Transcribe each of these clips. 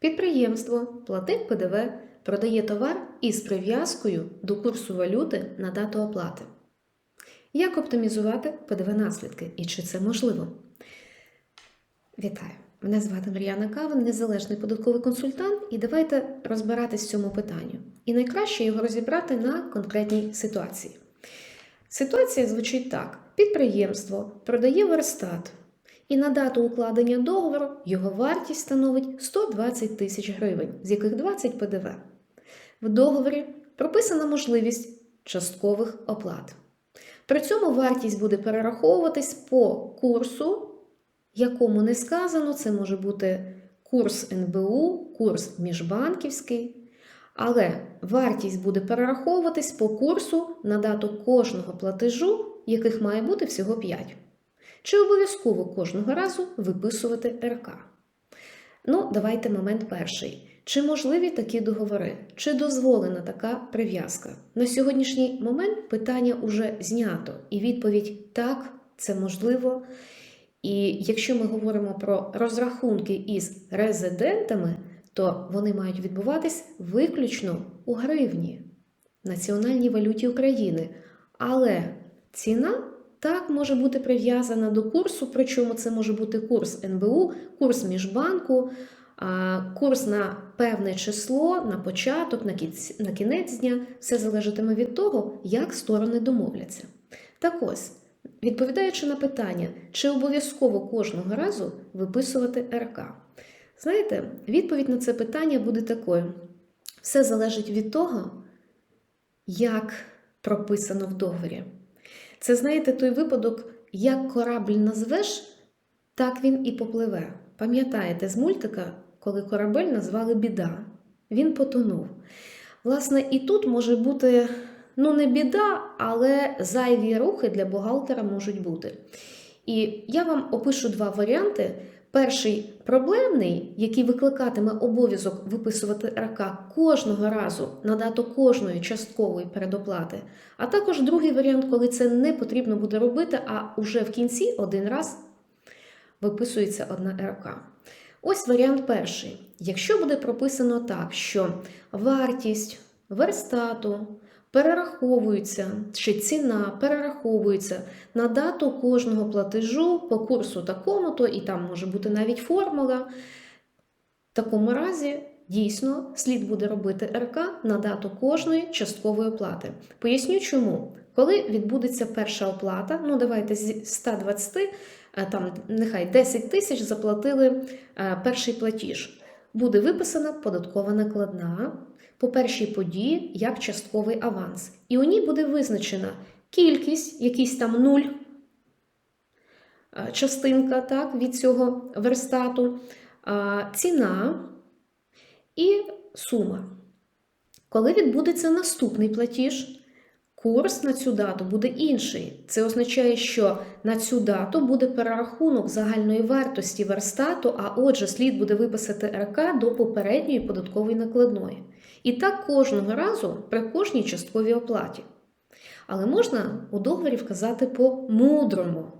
Підприємство платить ПДВ, продає товар із прив'язкою до курсу валюти на дату оплати. Як оптимізувати ПДВ наслідки і чи це можливо? Вітаю! Мене звати Мар'яна Кавин, незалежний податковий консультант, і давайте розбиратись в цьому питанню. І найкраще його розібрати на конкретній ситуації. Ситуація звучить так: підприємство продає верстат, і на дату укладення договору його вартість становить 120 тисяч гривень, з яких 20 ПДВ. В договорі прописана можливість часткових оплат. При цьому вартість буде перераховуватись по курсу, якому не сказано, це може бути курс НБУ, курс міжбанківський. Але вартість буде перераховуватись по курсу на дату кожного платежу, яких має бути всього 5. Чи обов'язково кожного разу виписувати РК? Ну, давайте момент перший. Чи можливі такі договори? Чи дозволена така прив'язка? На сьогоднішній момент питання уже знято, і відповідь так, це можливо. І якщо ми говоримо про розрахунки із резидентами, то вони мають відбуватись виключно у гривні, національній валюті України. Але ціна так може бути прив'язана до курсу, причому це може бути курс НБУ, курс міжбанку, курс на певне число, на початок, на кінець дня. Все залежатиме від того, як сторони домовляться. Так ось. Відповідаючи на питання, чи обов'язково кожного разу виписувати РК, знаєте, відповідь на це питання буде такою: все залежить від того, як прописано в договорі. Це, знаєте, той випадок, як корабль назвеш, так він і попливе. Пам'ятаєте з мультика, коли корабель назвали біда, він потонув. Власне, і тут може бути. Ну, не біда, але зайві рухи для бухгалтера можуть бути. І я вам опишу два варіанти. Перший проблемний, який викликатиме обов'язок виписувати РК кожного разу на дату кожної часткової передоплати. А також другий варіант, коли це не потрібно буде робити, а уже в кінці один раз виписується одна РК. Ось варіант перший. Якщо буде прописано так, що вартість верстату перераховуються, чи ціна перераховується на дату кожного платежу по курсу такому-то, і там може бути навіть формула. В такому разі, дійсно, слід буде робити РК на дату кожної часткової оплати. Поясню чому. Коли відбудеться перша оплата, ну давайте з 120, там нехай 10 тисяч заплатили перший платіж. Буде виписана податкова накладна по першій події як частковий аванс. І у ній буде визначена кількість, якийсь там нуль частинка так, від цього верстату, ціна і сума. Коли відбудеться наступний платіж, курс на цю дату буде інший. Це означає, що на цю дату буде перерахунок загальної вартості верстату, а отже, слід буде виписати РК до попередньої податкової накладної. І так кожного разу при кожній частковій оплаті. Але можна у договорі вказати по-мудрому.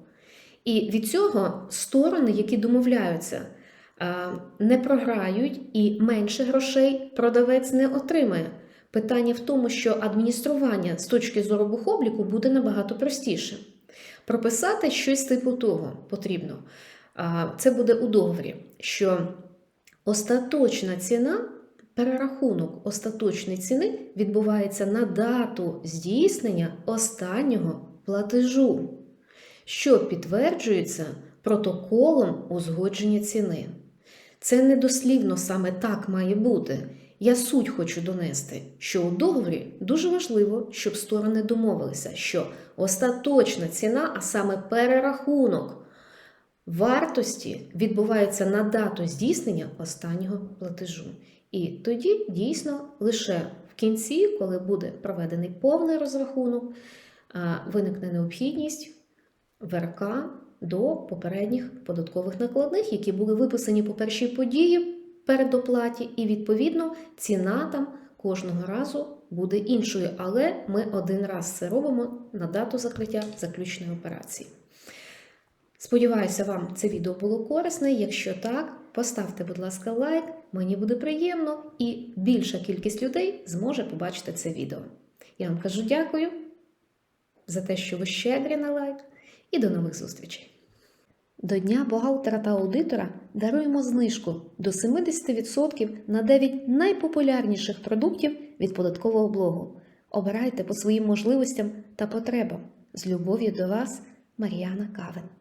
І від цього сторони, які домовляються, не програють і менше грошей продавець не отримає. Питання в тому, що адміністрування з точки зору бухобліку буде набагато простіше. Прописати щось типу того потрібно. Це буде у договорі, що остаточна ціна, перерахунок остаточної ціни відбувається на дату здійснення останнього платежу, що підтверджується протоколом узгодження ціни. Це недослівно саме так має бути. Я суть хочу донести, що у договорі дуже важливо, щоб сторони домовилися, що остаточна ціна, а саме перерахунок вартості відбувається на дату здійснення останнього платежу. І тоді дійсно лише в кінці, коли буде проведений повний розрахунок, виникне необхідність ВРК до попередніх податкових накладних, які були виписані по першій події передоплаті, і, відповідно, ціна там кожного разу буде іншою. Але ми один раз це робимо на дату закриття заключної операції. Сподіваюся, вам це відео було корисне. Якщо так, поставте, будь ласка, лайк, мені буде приємно, і більша кількість людей зможе побачити це відео. Я вам кажу дякую за те, що ви щедрі на лайк, і до нових зустрічей. До Дня бухгалтера та аудитора даруємо знижку до 70% на 9 найпопулярніших продуктів від податкового блогу. Обирайте по своїм можливостям та потребам. З любов'ю до вас, Мар'яна Кавен.